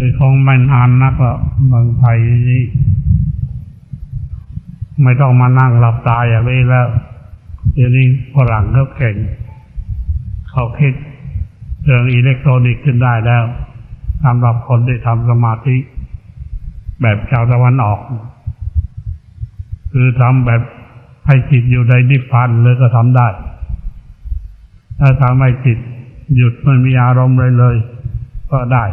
คือคงไม่นานนักหรอกเมืองไทยนี่ไม่ต้องมานั่งหลับตาอย่างนี้แล้วเดี๋ยวนี้ฝรั่งเขาเก่ง เขาคิดเรื่องอิเล็กทรอนิกส์ขึ้นได้แล้วสำหรับคนที่ทำสมาธิ แบบชาวตะวันออก คือทำแบบให้จิตอยู่ในนิพพานเลยก็ทำได้ ถ้าทำให้จิตหยุดไม่มีอารมณ์เลยเลย ก็ได้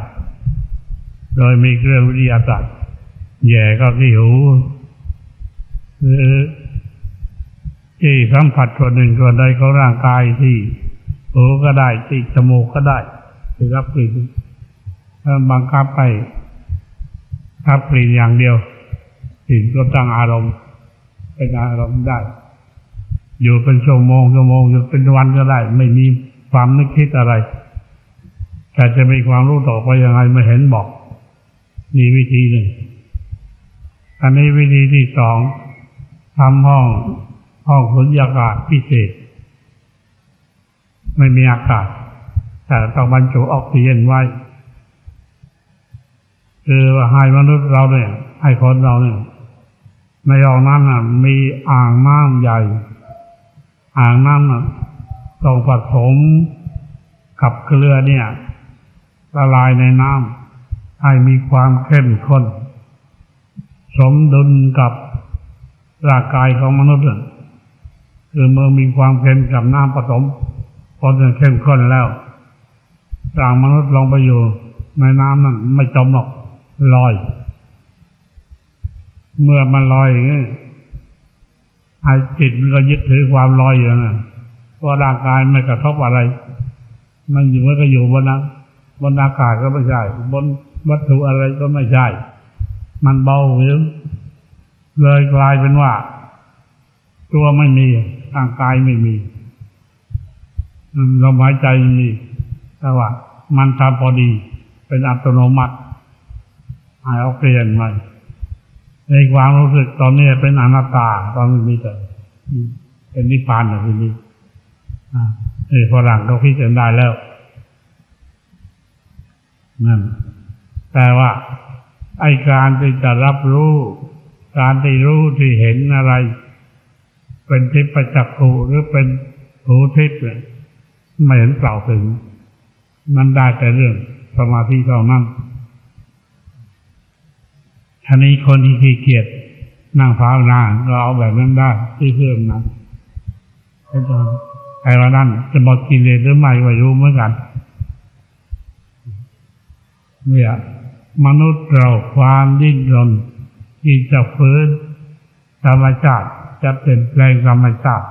โดยมีเครื่องวิทยาศาสตร์แย่ก็ที่หูหรือที่สัมผัสส่วนหนึ่งส่วนใดของร่างกายที่หูก็ได้ที่จมูกก็ได้ที่รับกลิ่นถ้าบังคับไปรับกลิ่นอย่างเดียวกลิ่นก็ตั้งอารมณ์ เป็นอารมณ์ได้ อยู่เป็นชั่วโมงชั่วโมงอยู่เป็นวันก็ได้ ไม่มีความนึกคิดอะไร แต่จะมีความรู้ต่อไปยังไงไม่เห็นบอก มีวิธีหนึ่งอันนี้วิธีที่สองทำห้องห้องสุญญากาศพิเศษ ไม่มีอากาศ แต่ต้องบรรจุออกซิเจนไว้ คือว่าให้มนุษย์เราเนี่ย ให้คนเราเนี่ยในห้องนั้นน่ะ มีอ่างน้ำใหญ่ อ่างน้ำน่ะต้องผสมกับเกลือเนี่ยละลายในน้ำ ให้มีความเข้มข้น สมดุลกับร่างกายของมนุษย์คือเมื่อมีความเค็มกับน้ำผสมพอจะเข้มข้นแล้วร่างมนุษย์ลงไปอยู่ในน้ำนั้นไม่จมหรอกลอย เมื่อมันลอยอย่างนี้ไอ้จิตมันก็ยึดถือความลอยอยู่นะเพราะร่างกายไม่กระทบอะไร มันอยู่มันก็อยู่บนนั้นบนอากาศก็ไม่ใช่บน วัตถุอะไรก็ไม่ใช่ มันเบาหรือเลยกลายเป็นว่า ตัวไม่มีร่างกายไม่มีลมหายใจมีแต่ว่า มันทำพอดี เป็นอัตโนมัติหายเอาเปลี่ยนใหม่ในความรู้สึกตอนนี้เป็นอนัตตาตอนนี้แต่เป็นนิพพานแบบนี้อ่าเออฝรั่งเขาคิดกันได้แล้วนั่น แต่ว่าไอการที่จะรับรู้ การที่รู้ที่เห็นอะไร เป็นทิพจักขุหรือเป็นหูทิพย์ไม่เห็นกล่าวถึง มันได้แต่เรื่องสมาธิเท่านั้นทีนี้คนที่ขี้เกียจนั่งภาวนาก็เอาแบบนั้นได้ที่เพิ่มนะไอ้ว่านั่นจะหมดกิเลสหรือไม่ไม่รู้เหมือนกันเนี่ย มนุษย์เราความดิ้นรนที่จะฟื้นธรรมชาติจะเปลี่ยนแปลงธรรมชาติ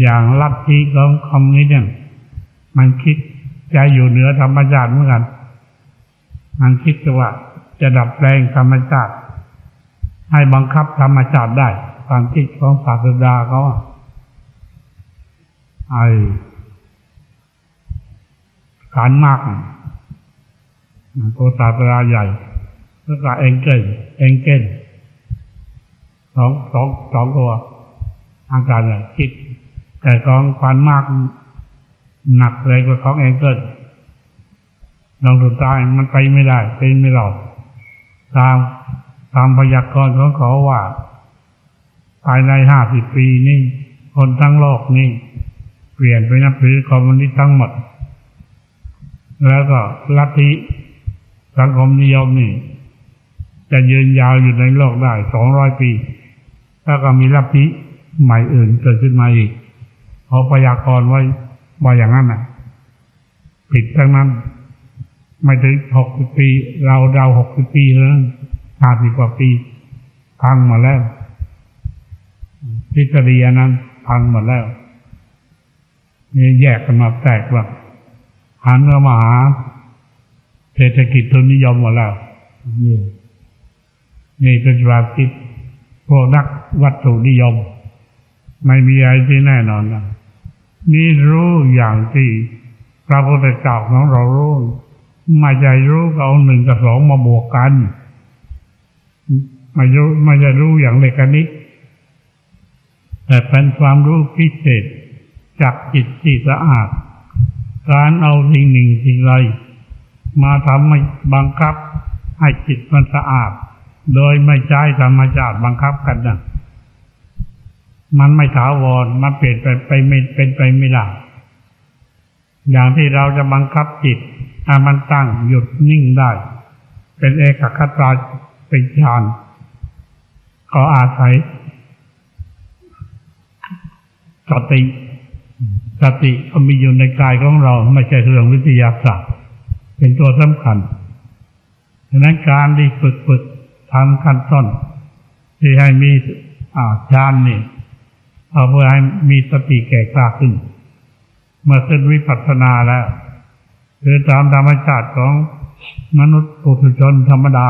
อย่างลัทธิของคอมมิวนิสต์มันคิดจะอยู่เหนือธรรมชาติเหมือนกัน มันคิดว่าจะดับแปลงธรรมชาติ ให้บังคับธรรมชาติได้ ความคิดของศาสดาเขาไอ้การมาก ตัวศาสดาใหญ่แล้วก็เองเกิลเองเกิลสองสองสองตัว อาการเนี่ยคิด แต่ของความมาก หนักเลยกว่าของเองเกิลลองสุดท้ายมันไปไม่ได้เป็นไม่หลอดตามตามพยากรณ์ของเขาว่า ภายในห้าสิบปีนี่ คนทั้งโลกนี่ เปลี่ยนไปนับถือคอมมิวนิสต์ทั้งหมด แล้วก็ลัทธิ สังคมนิยมนี่ จะยืนยาวอยู่ในโลกได้สองร้อยปี แล้วก็มีลัทธิใหม่อื่นเกิดขึ้นมาอีกเขาพยากรณ์ไว้ว่าอย่างนั้นน่ะ ผิดทั้งนั้น ไม่ถึงหกสิบปี เราเดาหกสิบปีแล้วห้าสิบกว่าปี พังมดแล้วทฤษฎีอันนั้น พังหมดแล้วนี่แยกกันมาแตกว่าหันมาหา เศรษฐกิจทุนนิยมหมดแล้วนี่นี่เป็นความคิดพวกนักวัตถุนิยม ไม่มีอะไรที่แน่นอนนะนี่รู้อย่างที่พระพุทธเจ้าของเรารู้ไม่ใช่รู้ก็เอาหนึ่งกับสองมาบวกกันไม่รู้ไม่ใช่รู้อย่างเลขานิกแต่เป็นความรู้พิเศษจากจิตที่สะอาด การเอาสิ่งหนึ่งสิ่งใด มาทำให้บังคับ ให้จิตมันสะอาด โดยไม่ใช้ธรรมชาติบังคับกันนะมันไม่ถาวรมันเปลี่ยนไปไปไม่เป็นไปไม่ได้อย่างที่เราจะบังคับจิตให้มันตั้งหยุดนิ่งได้ เป็นเอกคตาเป็นฌานก็อาศัยสติสติก็มีอยู่ในกายของเราไม่ใช่เรื่องวิทยาศาสตร์ เป็นตัวสำคัญดังนั้นการที่ฝึกฝึกทำขั้นต้นที่ให้มีอ่าฌานนี่เอาเพื่อให้มีสติแก่กล้าขึ้น เมื่อขึ้นวิปัสสนาแล้วคือตามธรรมชาติของมนุษย์ปุถุชนธรรมดา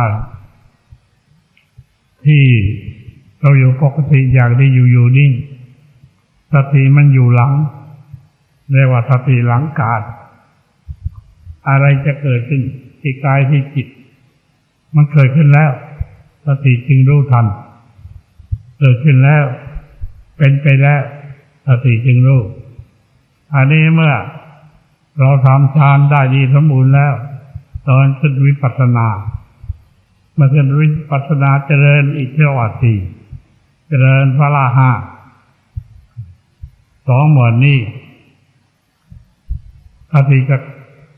ที่เราอยู่ปกติอย่างที่อยู่อยู่นิ่งสติมันอยู่หลังเรียกว่าสติหลังกาด อะไรจะเกิดขึ้นที่กายที่จิต มันเกิดขึ้นแล้วสติจึงรู้ทัน เกิดขึ้นแล้ว เป็นไปแล้วสติจึงรู้ อันนี้เมื่อ เราทำฌานได้ดีสมบูรณ์แล้ว ตอนขึ้นวิปัสสนาเมื่อขึ้นวิปัสสนาเจริญอีกเท่าวัสี่เจริญพระลาห้าสองหมวดนี้สติก็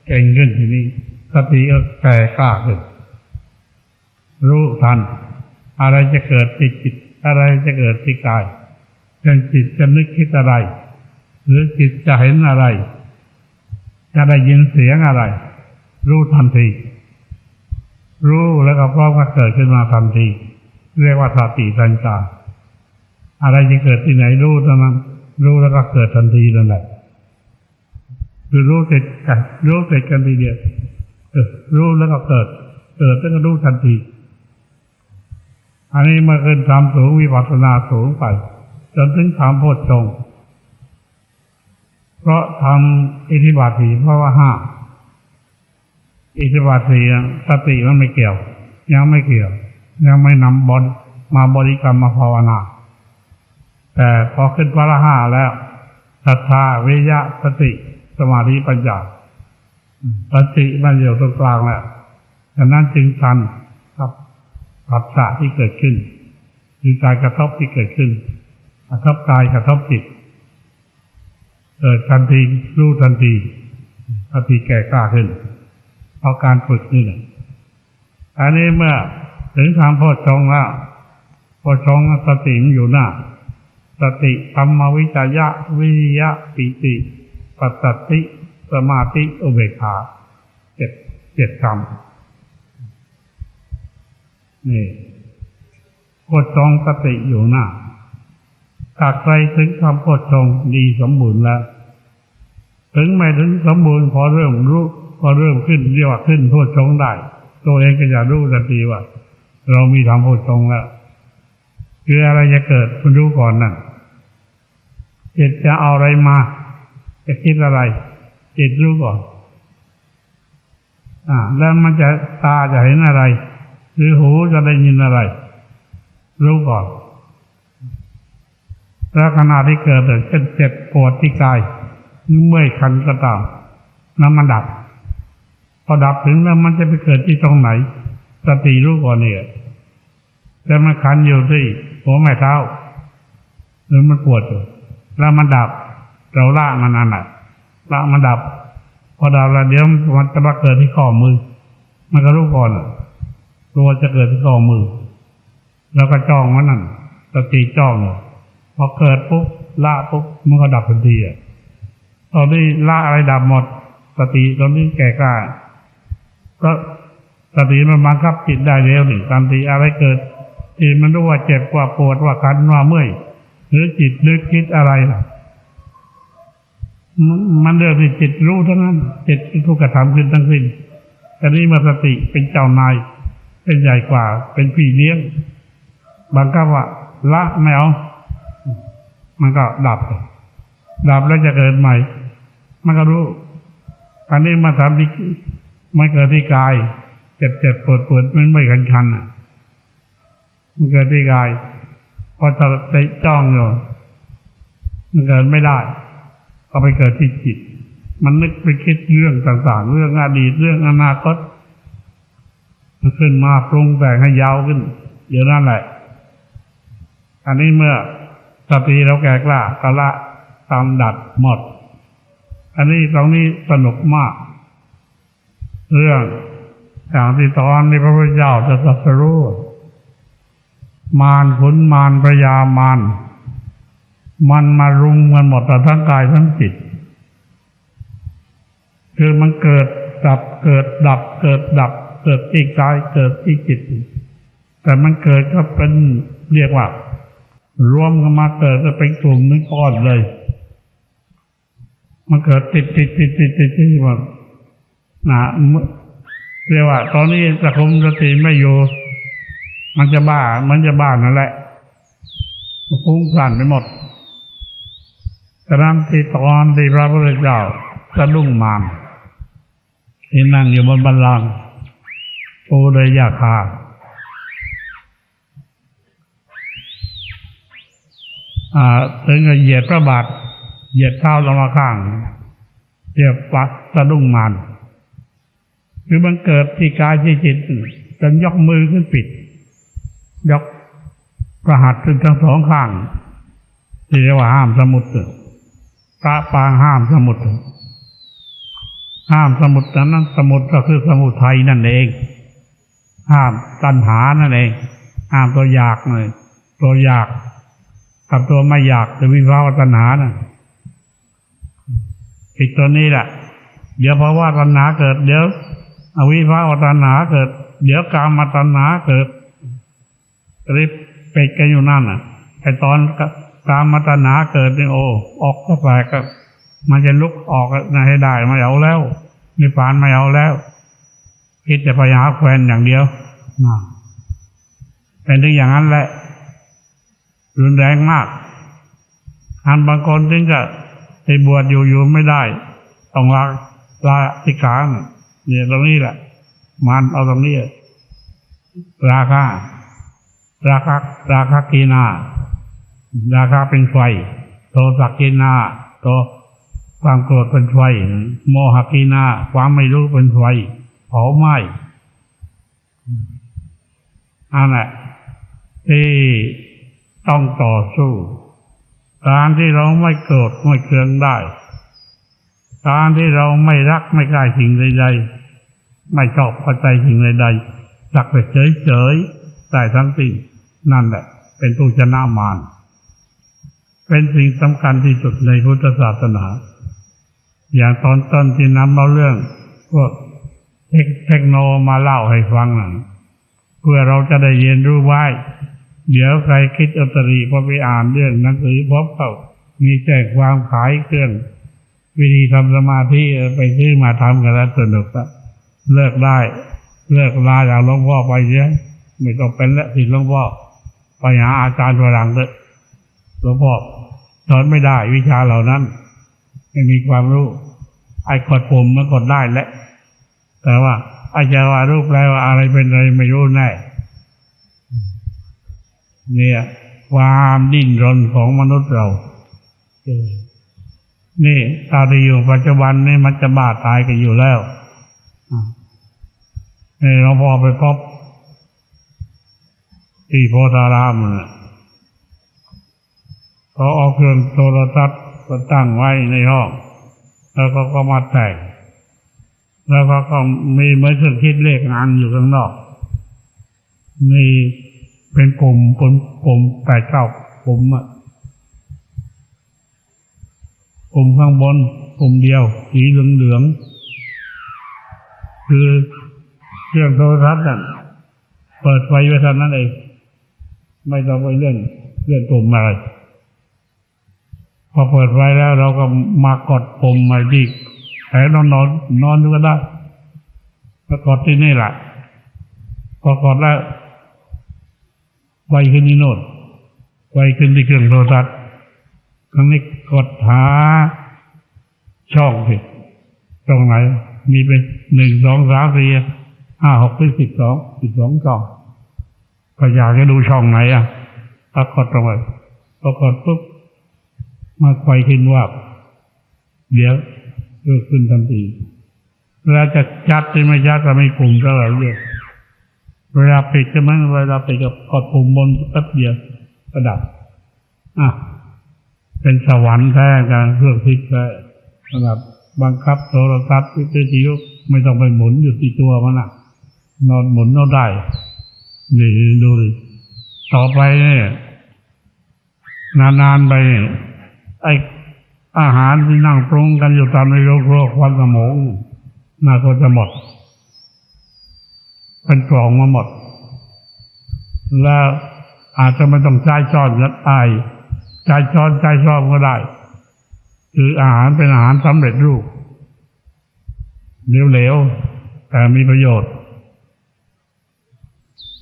เก่งขึ้นทีนี้สติก็แก่กล้าขึ้น รู้ทัน อะไรจะเกิดที่จิต อะไรจะเกิดที่กายเช่นจิตจะนึกคิดอะไร หรือจิตจะเห็นอะไร จะได้ยินเสียงอะไร รู้ทันที รู้แล้วก็พร้อมก็เกิดขึ้นมาทันที เรียกว่าสติปัญญาอะไรจะเกิดที่ไหนรู้เท่านั้นรู้แล้วก็เกิดทันทีนั่นแหละ คือรู้ติดกันรู้ติดกันทีเดียวรู้แล้วก็เกิด เกิดแล้วก็รู้ทันที อันนี้มื่อขึ้นทำสูงวิปัสสนาสูงไปจนถึงทำโพชฌงค์เพราะทำอิทธิบาทีเพราะว่าห้าอิทธิบาทีสติมันไม่เกี่ยว ยังไม่เกี่ยว ยังไม่นำบนมาบริกรรมมาภาวนา แต่พอขึ้นพระห้าแล้วศรัทธาวิยะสติ สมาธิปัญญาสติมันอยู่ตรงกลางแล้วฉะนั้นจึงทันครับปัสสะที่เกิดขึ้นคือการกระทบที่เกิดขึ้นกระทบกายกระทบจิตเกิดทันทีรู้ทันทีทันทีแก่กล้าขึ้น เพราะการฝึกนี่แหละอันนี้เมื่อถึงทางพ่อชงแล้วพ่อชงสติมอยู่หน้า สติธรรมวิจยะวิยะปิติ ปัสสติสมาธิอุเบกขาเจ็ดเจ็ดคำนี่โพชงสติอยู่หน้าถ้าใครถึงคำโพชงดีสมบูรณ์แล้ว ถึงไม่ถึงสมบูรณ์พอเริ่มรู้พอเริ่มขึ้นเรียกว่าขึ้นโพชงได้ ตัวเองก็จะรู้ทันทีว่า เรามีทำโพชงแล้วคืออะไรจะเกิดคุณรู้ก่อนนั่นจิตจะเอาอะไรมา จะคิดอะไร จิตรู้ก่อนอ่า แล้วมันจะตาจะเห็นอะไร หรือหูจะได้ยินอะไร รู้ก่อน แล้วขณะที่เกิดเช่นเจ็บปวดที่กายเมื่อยคันก็ตามน้ำมันดับ พอดับถึงแล้วมันจะไปเกิดที่ตรงไหน สติรู้ก่อนเนี่ยแต่มันคันอยู่ที่หัวแม่เท้าหรือมันปวดอยู่แล้วมันดับ เราละมันนั่นแหละละมันดับ พอดับแล้วเดี๋ยวมันจะมาเกิดที่ข้อมือ มันก็รู้ก่อนตัวจะเกิดที่ข้อมือ แล้วก็จ้องมันนั่นสติจ้องพอเกิดปุ๊บละปุ๊บมันก็ดับทันทีอะตอนนี้ละอะไรดับหมด สติตอนนี้แก่กล้าก็สติมันบังคับจิตได้แล้วหนึ่งทันทีอะไรเกิดจิตมันรู้ว่าเจ็บว่าปวดว่าคันว่าเมื่อยหรือจิตนึกคิดอะไรล่ะ มันเรื่องที่จิตรู้เท่านั้นจิตเป็นผู้กระทำขึ้นทั้งสิ้นแต่นี้มาสติเป็นเจ้านาย เป็นใหญ่กว่า เป็นพี่เลี้ยง บางก็ว่าละไม่เอามันก็ดับ ดับแล้วจะเกิดใหม่ มันก็รู้ อันนี้มาทำที่มันเกิดที่กาย เจ็บเจ็บปวดปวดมันไม่คันคันอะ มันเกิดที่กาย พอจะไปจ้องอยู่มันเกิดไม่ได้ ก็ไปเกิดที่จิต มันนึกไปคิดเรื่องต่างๆ เรื่องอดีตเรื่องอนาคตมันขึ้นมาปรุงแต่งให้ยาวขึ้นเดี๋ยวนั่นแหละอันนี้เมื่อสติเราแก่กล้ากะละตามดัดหมด อันนี้ตรงนี้สนุกมาก เรื่องอย่างที่ตอนที่พระพุทธเจ้าจะตรัสรู้มารขุนมารพยามาร มันมารุมกันหมดแต่ทั้งกายทั้งจิต คือมันเกิดดับเกิดดับ เกิดดับ เกิดที่กายเกิดที่จิต แต่มันเกิดก็เป็นเรียกว่า รวมกันมาเกิดก็เป็นกลุ่มนึงก้อนเลย มันเกิดติดติดติดติดติดที่ว่านะเรียกว่า ตอนนี้สะคุมสติไม่อยู่มันจะบ้า มันจะบ้านั่นแหละฟุ้งซ่านไปหมด กระนั้นที่ตอนที่พระพุทธเจ้าสะดุ้งมานที่นั่งอยู่บนบันลังก์โอเดยยาคาอ่าถึงเหยียดพระบาทเหยียดเท้าลงมาข้างเรียกปักสะดุ้งมานคือมันเกิดที่กายที่จิตจนยกมือขึ้นปิด ยกประหัตขึ้นทั้งสองข้างที่เรียกว่าห้ามสมุด พระปางห้ามสมุดห้ามสมุดนั้นสมุดก็คือสมุทัยนั่นเอง ห้ามตัณหานั่นเอง ห้ามตัวอยากเลยตัวอยากกับตัวไม่อยากจะวิภาวตัณหาน่ะอีกตัวนี้แหละ เดี๋ยวเพราะว่าตัณหาเกิด เดี๋ยวอวิภาวตัณหาเกิด เดี๋ยวกามตัณหาเกิดรีบเป็ดกันอยู่นั่นน่ะไอตอน กามตัณหาเกิดนี่โอ้ออกก็แปลก็ มันจะลุกออกให้ได้ไม่เอาแล้วนิพพานไม่เอาแล้วคิดแต่ไปหาแควนอย่างเดียวนะเป็นถึงอย่างนั้นแหละ รุนแรงมากอันบางคนถึงจะไปบวชอยู่อยู่ไม่ได้ ต้องลาลาสิกขาเนี่ยตรงนี้แหละ มันเอาตรงนี้ ราคา ราคา ราคากีนา ราคาเป็นไฟโทสักกีนาโตความโกรธเป็นไฟโมหกีนาความไม่รู้เป็นไฟเผาไหม้อันนั้นที่ต้องต่อสู้ การที่เราไม่โกรธไม่เคืองได้ การที่เราไม่รักไม่กล้สิ่งใดๆไม่ชอบพอใจสิ่งใดๆสักแต่เฉยๆได้ทั้งสิ่งนั่นแหละ เป็นผู้ชนะมาร เป็นสิ่งสำคัญที่สุดในพุทธศาสนา อย่างตอนต้นที่นำเอาเรื่องพวกเทคโนมาเล่าให้ฟังหนั่นเพื่อเราจะได้เรียนรู้ไว้ เดี๋ยวใครคิดอัตรีพอไปอ่านเรื่องหนังสือพบเขามีแจกความขายเครื่อง วิธีทำสมาธิไปซื้อมาทำกันแล้วสนุกละเลิกได้ เลิกลาจากหลวงพ่อไปเยอะไม่ต้องเป็นและสิหลวงพ่อไปหาอาจารย์ฝรั่งเลยหลวงพ่อ สอนไม่ได้วิชาเหล่านั้น ไม่มีความรู้ ไอ้กดปุ่มมันกดได้แหละ แต่ว่าอาจารย์ว่ารูปแปลว่าอะไรเป็นอะไรไม่รู้แน่เนี่ยความดิ้นรนของมนุษย์เรา นี่ตาที่อยู่ปัจจุบันนี่มันจะบาดตายกันอยู่แล้วนี่หลวงพ่อไปพบที่โพธารามนะ เขาเอาเครื่องโทรทัศน์มาตั้งไว้ในห้อง แล้วก็ก็มาแต่งแล้วก็ก็มีเหมือนเครื่องคิดเลขงานอยู่ข้างนอก มีเป็นกลุ่มกลุ่มกลมแปดเก้ากลุ่มอะกลุ่มข้างบนกลุ่มเดียว สีเหลืองเหลืองๆคือเครื่องโทรทัศน์นั่นเปิดไฟไว้เท่านั้นเอง ไม่ต้องไปเล่อนเล่อนกลุ่มอะไร พอเปิดไฟแล้วเราก็มากดปุ่มมาที่แผลนอนนอนนอนดูก็ได้ก็กดที่นี่แหละพอกดแล้วไฟขึ้นนี่โน่นไฟขึ้นที่เครื่องโทรทัศน์ครั้งนี้กดหาช่องสิตรงไหน มีเป็นหนึ่งสองสามสี่ห้าหกเป็นสิบสองสิบสองช่องก็อยากจะดูช่องไหนอะถ้ากดตรงไหนพอกดปุ๊บ มาไฟขึ้นว่าเดี๋ยวเกิดขึ้นทันทีเวลาจะชัดที่ไม่ชัดก็ไม่กลุ่มเท่าไหร่เลยเวลาปิดก็มันเวลาปิดก็กดปุ่มบนแป๊บเดียวก็ดับอะเป็นสวรรค์แท้การเครื่องพลิกแท้สำหรับบังคับโทรศัพท์วิทยุไม่ต้องไปหมุนอยู่ที่ตัวมันอะ นอนหมุนนอนได้นี่ดูดิต่อไปเนี่ยนานๆไปเนี่ย ไออาหารที่นั่งปรุงกันอยู่ตามในโลกโลกวันสมองน่าก็จะหมด เป็นกล่องมาหมด แล้วอาจจะไม่ต้องใช้ช้อนยัดไอายใช้ช้อนใช้ซ่อมก็ได้ คืออาหารเป็นอาหารสำเร็จรูปเหลวๆแต่มีประโยชน์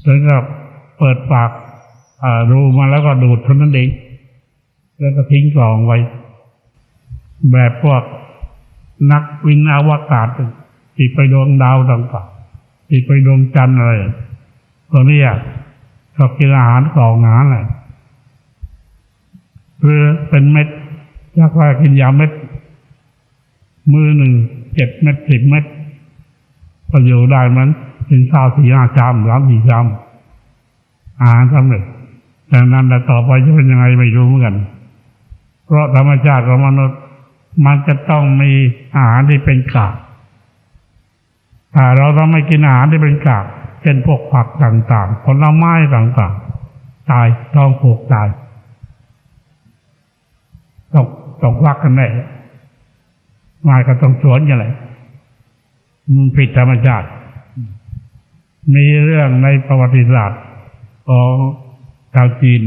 ถึงกับเปิดปากรูมาแล้วก็ดูดเท่านั้นเอง แล้วก็ทิ้งกล่องไว้ แบบพวกนักวินอวกาศที่ไปดวงดาวต่างๆที่ไปดวงจันทร์อะไรตัวนี้อะชอบกินอาหารกล่องอาหารอะไรคือเป็นเม็ดยากว่ากินยาเม็ด มือหนึ่งเจ็ดเม็ดสิบเม็ดก็อยู่ได้มันกินข้าวสี่ห้าชามสามสี่ชามอาหารสำเร็จแต่นั้นแต่ต่อไปจะเป็นยังไงไม่รู้เหมือนกัน เพราะธรรมชาติของมนุษย์ มันจะต้องมีอาหารที่เป็นกากถ้าเราต้องไม่กินอาหารที่เป็นกากเช่นพวกผักต่างๆผลไม้ต่างๆ ตายท้องผูกตายต้องต้องวักกันแน่มาก็ต้องสวนกันเลยมันผิดธรรมชาติ มีเรื่องในประวัติศาสตร์ของชาวจีน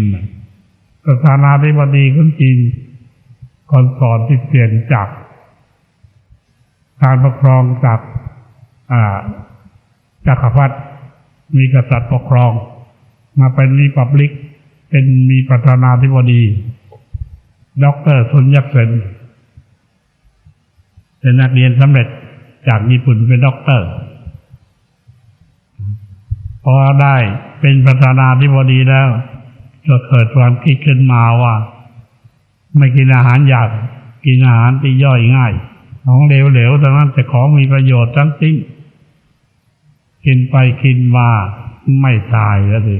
ประธานาธิบดีคนจีน ก่อนก่อนที่เปลี่ยนจากการปกครองจากอ่าจักรพรรดิมีกษัตริย์ปกครอง มาเป็นรีพับลิก เป็นมีประธานาธิบดีด็อกเตอร์ซุนยักเซนเป็นนักเรียนสำเร็จจากญี่ปุ่นเป็นด็อกเตอร์ พอได้เป็นประธานาธิบดีแล้วก็เกิดความคิดขึ้นมาว่า ไม่กินอาหารหยาบกินอาหารที่ย่อยง่าย ของเหลวๆแต่นั้นแต่ของมีประโยชน์ทั้งสิ้น กินไปกินมาไม่ตายแล้วสิ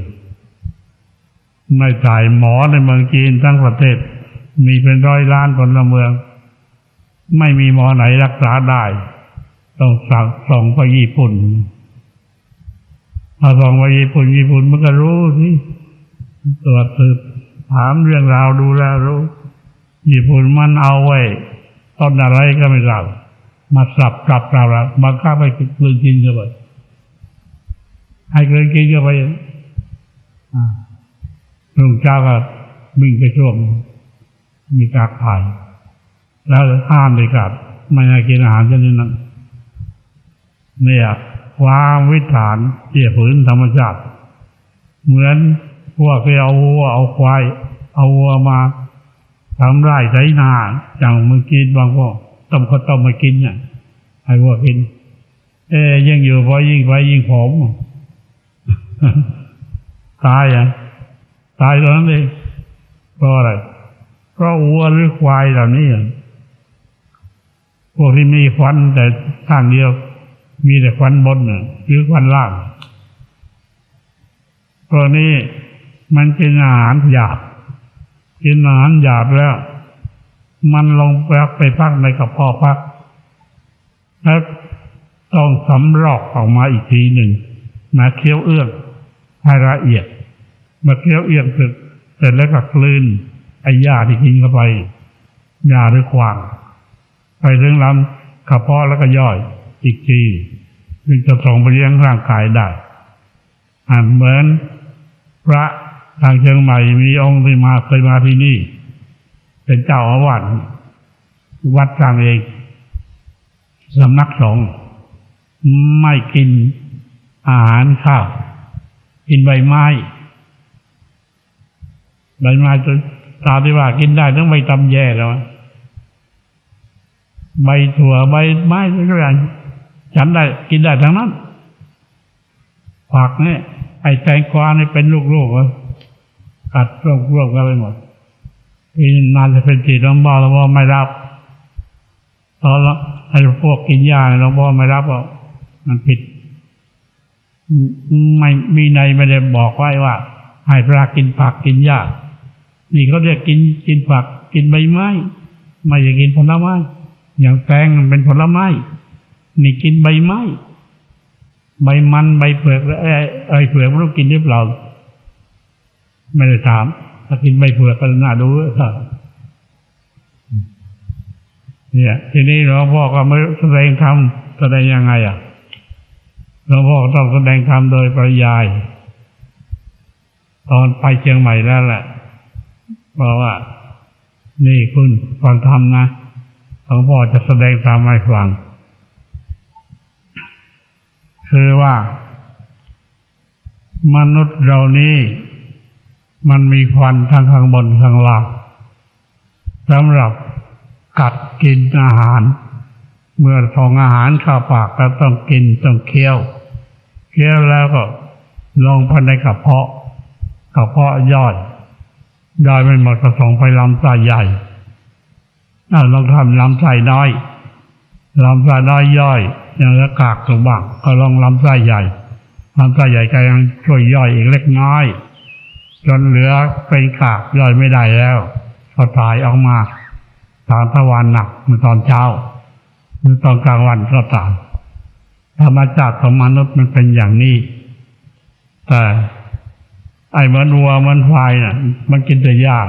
ไม่ตายหมอในเมืองจีนทั้งประเทศ มีเป็นร้อยล้านคนละเมือง ไม่มีหมอไหนรักษาได้ ต้องสั่งส่งไปญี่ปุ่นพอส่งไปญี่ปุ่นญี่ปุ่นมันก็รู้สิตรวจสืบถามเรื่องราวดูแลรู้ ญี่ปุ่นมันเอาไว้ต้นอะไรก็ไม่ทราบมาสับกลับกลับแล้วบังคับให้กลืนกินเข้าไปให้กลืนกินเข้าไปอ่าลุงเจ้าก็วิ่งไปช่วงมีกากถ่ายแล้วห้ามเลยครับไม่ให้กินอาหารชนิดนั้นเนี่ยความวิถานเกี่ยฝืนธรรมชาติ เหมือนพวกที่เอาวัวเอาควาย เอาวัวมา ทำไร่ไถนาอย่างเมื่อกี้บางพวกต้มข้าวต้มมากินเนี่ยให้วัวกิน เอ้ยังอยู่พอยิ่งไปยิ่งผอมตายอะตายตอนนั้นเองเพราะอะไรเพราะวัวหรือควายเหล่านี้พวกที่มีควันแต่ข้างเดียว มีแต่ควันบนน่ะหรือควันล่างพวกนี้มันกินอาหารหยาบ กินอาหารหยาบแล้ว มันลงไปไปพักในกระเพาะพัก แล้วต้องสำรอกออกมาอีกทีหนึ่งมาเคี้ยวเอื้องให้ละเอียด มาเคี้ยวเอื้องเสร็จเสร็จแล้วก็กลืนไอ้ยาที่กินเข้าไปยาหรือควาง ไปถึงลำกระเพาะแล้วก็ย่อยอีกทีจึงจะส่งไปเลี้ยงร่างกายได้อ่านเหมือนพระ ทางเชียงใหม่มีองค์ที่มาเคยมาที่นี่ เป็นเจ้าอาวาสวัดสร้างเองสำนักสงฆ์ไม่กินอาหารข้าว กินใบไม้ใบไม้จนตาที่ว่ากินได้ทั้งใบตำแย่แล้วใบถั่วใบไม้ทุกอย่างฉันได้กินได้ทั้งนั้นผักเนี่ยไอ้แตงกวานี่เป็นลูกๆ กัดรวบๆกันไปหมดอีนานจะเป็นจีต้องบอกแล้วว่าไม่รับตอนละไอ้พวกกินยาหลวงพ่อไม่รับว่ามันผิด ไม่มีในไม่ได้บอกไว้ว่าให้พระกินผักกินหญ้านี่เขาเรียกกินกินผักกินใบไม้ ไม่ใช่กินผลไม้ อย่างแตงเป็นผลไม้ นี่กินใบไม้ ใบมันใบเผือกไอ้ไอ้เผือกมันต้องกินหรือเปล่า ไม่ได้ถาม ถ้ากินใบเผื่อก็น่าดูเออเนี่ย ทีนี้หลวงพ่อก็ไม่แสดงธรรมแสดงยังไง อะหลวงพ่อต้องแสดงธรรมโดยปริยาย ตอนไปเชียงใหม่แล้วแหละบอกว่า นี่คุณฟังธรรมนะหลวงพ่อจะแสดงธรรมให้ฟังคือว่ามนุษย์เรานี้ มันมีควันทั้งข้างบนข้างล่างสำหรับกัดกินอาหาร เมื่อทองอาหารเข้าปากแล้วต้องกินต้องเคี้ยว เคี้ยวแล้วก็ลงภายในกระเพาะกระเพาะย่อยย่อยไม่หมดก็ส่งไปลำไส้ใหญ่ถ้าลองทำลำไส้น้อยลำไส้น้อยย่อยยังลือกากตัวบ้างก็ลองลำไส้ใหญ่ลำไส้ใหญ่ก็ยังช่วยย่อยอีกเล็กน้อย จนเหลือเป็นกากย่อยไม่ได้แล้วพอถ่ายออกมาทางทวารหนักเมื่อตอนเช้าหรือตอนกลางวันก็ตามธรรมชาติของมนุษย์มันเป็นอย่างนี้ แต่ไอ้มือนวัวมือนควายน่ะ มันกินแต่หญ้า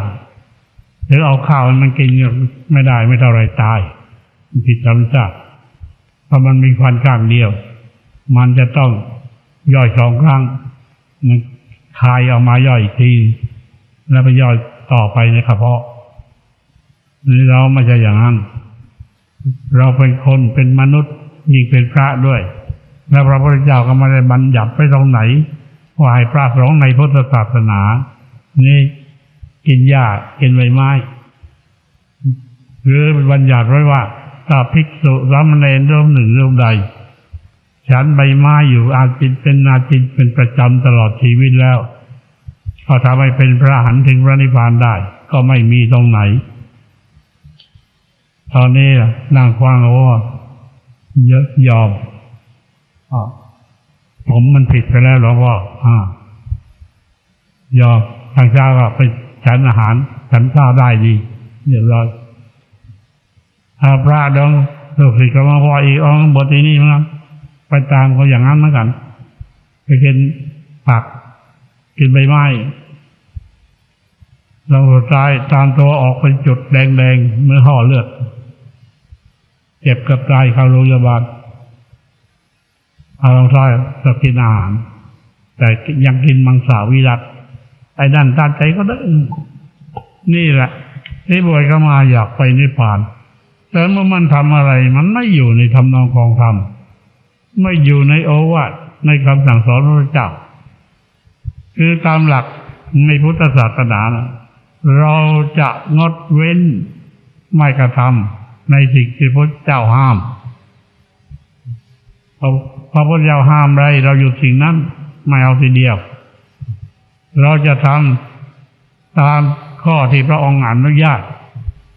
หรือเอาข้าวมันกินไม่ได้ไม่เท่าไรตายผิดธรรมชาติเพราะมันมีควันข้างเดียว มันจะต้องย่อยสองครั้งมัน คายออกมาย่อยอีกที แล้วไปย่อยต่อไปในกระเพาะนี่เราไม่ใช่อย่างนั้น เราเป็นคนเป็นมนุษย์ยิ่งเป็นพระด้วย แล้วพระพุทธเจ้าก็ไม่ได้บัญญัติไปตรงไหนว่าให้พระสงฆ์ในพุทธศาสนา นี่กินหญ้ากินใบไม้ หรือบัญญัติไว้ว่าถ้าภิกษุสามเณรรูปหนึ่งรูปใด ฉันใบไม้อยู่อาจินเป็นอาจินเป็นประจำตลอดชีวิตแล้วก็ทำให้เป็นพระหันถึงพระนิพพานได้ ก็ไม่มีตรงไหน ตอนนี้นั่งฟังโอ้เยอะยอมอผมมันผิดไปแล้วหลวงพ่ออ่ายอมทางเช้าก็ไปฉันอาหาร ฉันข้าวได้ดีเรียบร้อยถ้าพระดองลูกศิษย์ก็มาพออีกอ๋อบทีนี่มั้ง ไปตามเขาอย่างนั้นเหมือนกันไปกินผัก กินใบไม้เราสุดท้ายตามตัวออกเป็นจุดแดงๆเมื่อห่อเลือด เจ็บกับตายเข้าโรงพยาบาลเอาลองท้ายจะกินอาหาร แต่ยังกินมังสาวิรัตไอ้ดันตาใจก็ได้ นี่แหละที่บวยก็มาอยากไปนิพพาน แต่เมื่อมันทำอะไร มันไม่อยู่ในทำนองของธรรม ไม่อยู่ในโอวาทในคำสั่งสอนพระเจ้า คือตามหลักในพุทธศาสนานะเราจะงดเว้นไม่กระทำในสิ่งที่พระเจ้าห้ามพระพระพุทธเจ้าห้ามอะไรเราอยู่สิ่งนั้นไม่เอาทีเดียว เราจะทำตามข้อที่พระองค์อนุญาต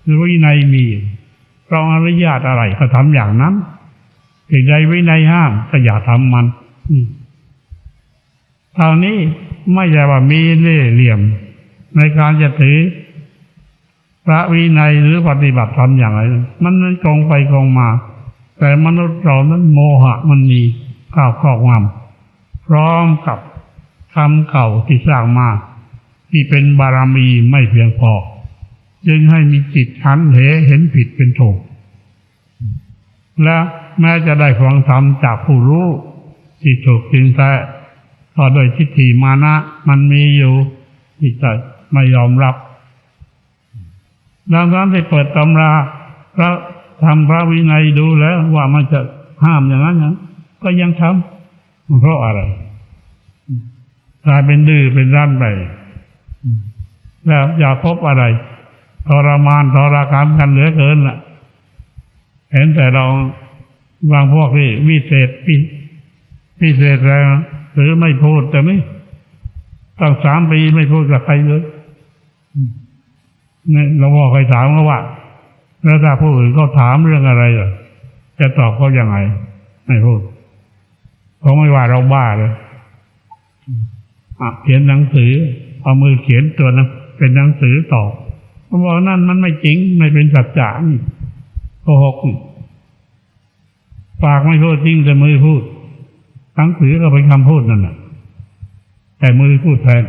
หรือวินัยมีพระองค์อนุญาตอะไรก็ทำอย่างนั้น สิ่งใดวินัยห้ามก็อย่าทำมันเท่านี้ไม่ใช่ว่ามีเล่เหลี่ยม ในการจะถือ พระวินัยหรือปฏิบัติธรรมอย่างไร มันมันตรงไปตรงมา แต่มนุษย์เรานั้นโมหะมันมีข้าวครอบงำพร้อมกับคำเก่าที่สร้างมาที่เป็นบารมีไม่เพียงพอ จึงให้มีจิตหันเหเห็นผิดเป็นถูก และแม้จะได้ฟังธรรมจากผู้รู้ที่ถูกจริงแท้ก็โดยทิฏฐิมานะ มันมีอยู่ที่จะไม่ยอมรับ ดังนั้นที่เปิดตำราพระทำพระวินัยดูแล้วว่ามันจะห้ามอย่างนั้นนะก็ยังทำเพราะอะไรกลายเป็นดื้อเป็นด้านไปแล้วอย่าพบอะไรทรมานทรกรรมกันเหลือเกินล่ะ เห็นแต่เราบางพวกที่วิเศษพิพิเศษแล้วหรือไม่พูดแต่ไม่ตั้งสามปีไม่พูดกับใครเลยเนี่ยเราบอกใครถามเขาว่า แล้วถ้าผู้อื่นเขาถามเรื่องอะไรล่ะจะตอบเขายังไง ไม่พูดเขาไม่ว่าเราบ้าเลยอะเขียนหนังสือ เอามือเขียนตัวนังเป็นหนังสือตอบเขาบอกนั่นมันไม่จริง ไม่เป็นสัจจะนี่ โกหกปากไม่พูดจริงแต่มือพูดหนังสือก็เป็นคำพูดนั่นแหละแต่มือพูดแทน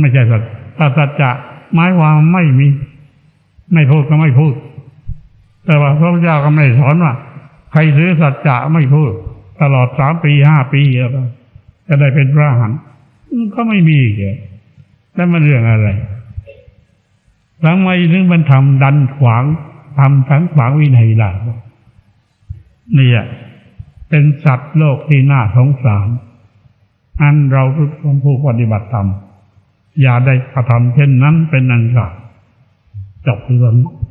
ไม่ใช่สัจถ้าสัจจะหมายความไม่มี ไม่พูดก็ไม่พูด แต่ว่าพระพุทธเจ้าก็ไม่สอนว่าใครซื้อสัจจะไม่พูด ตลอดสามปีห้าปีแล้วก็จะได้เป็นพระหันก็ไม่มีอีกเลยแล้วมันเรื่องอะไรทำไมถึงมันทำดันขวาง ทำทั้งขวางวินัยล่ะเนี่เป็นสัตว์โลกที่น่าสงสาร อันเราทุกคนผู้ปฏิบัติธรรม อย่าได้กระทำเช่นนั้นเป็นอันขาดจบเรื่อง